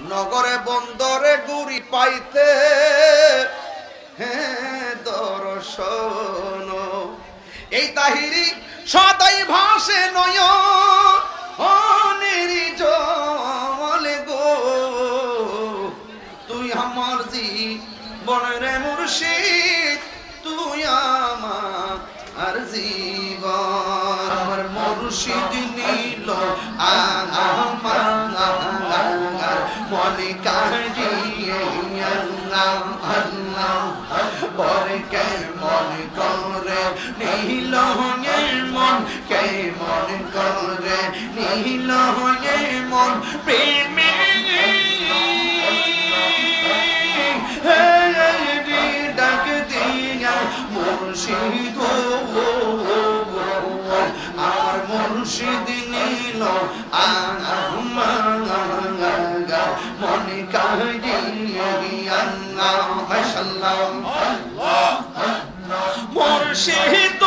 নগরে বন্দরে গুড়ি পাইতে দর্শন। এই তাহিরি সদাই ভাসে নয় জলে গো। তুই আমার জীবনের মুর্শিদ তুই আমার আর জীবন। আমার মুর্শিদ নীল আল্লাহ আল্লাহ পরে কে মনে করে নীল কে করে নীল প্রেমে ডাক দিয়া মুর্শিদ আমার মুর্শিদ নীল কাহিয়া মাশাল্লাহ মুর্শিদ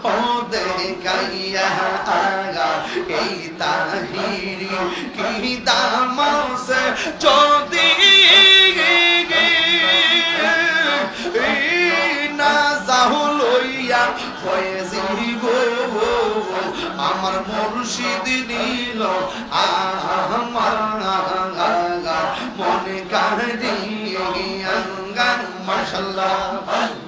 মন এই তাহিরি কি দামাস যদি ফয়েজি গো আমার মুর্শিদ নীল আমার মনে কাহিয়া মাশাল্লাহ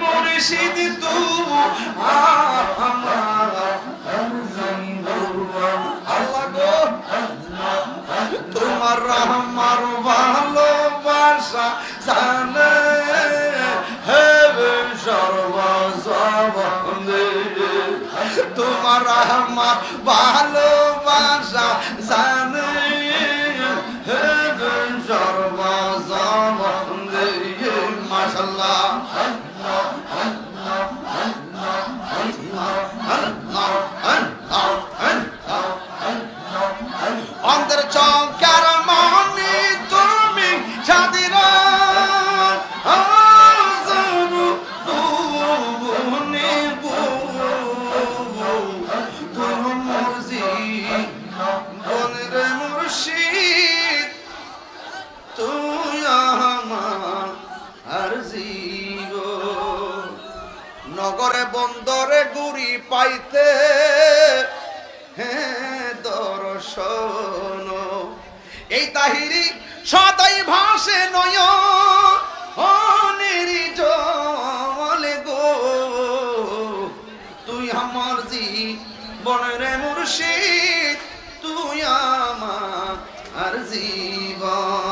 মুর্শিদ তু আমার আল্লাহ গো তোমার আমার ভালোবাসা জানে তোমার আমার ভালোবাসা জানে huh? নগরে বন্দরে গুড়ি পাইতে। দর্শন, এই তাহিরি সদাই ভাসে নয় জীবনের মুর্শিদ, তুই আমার জীবন।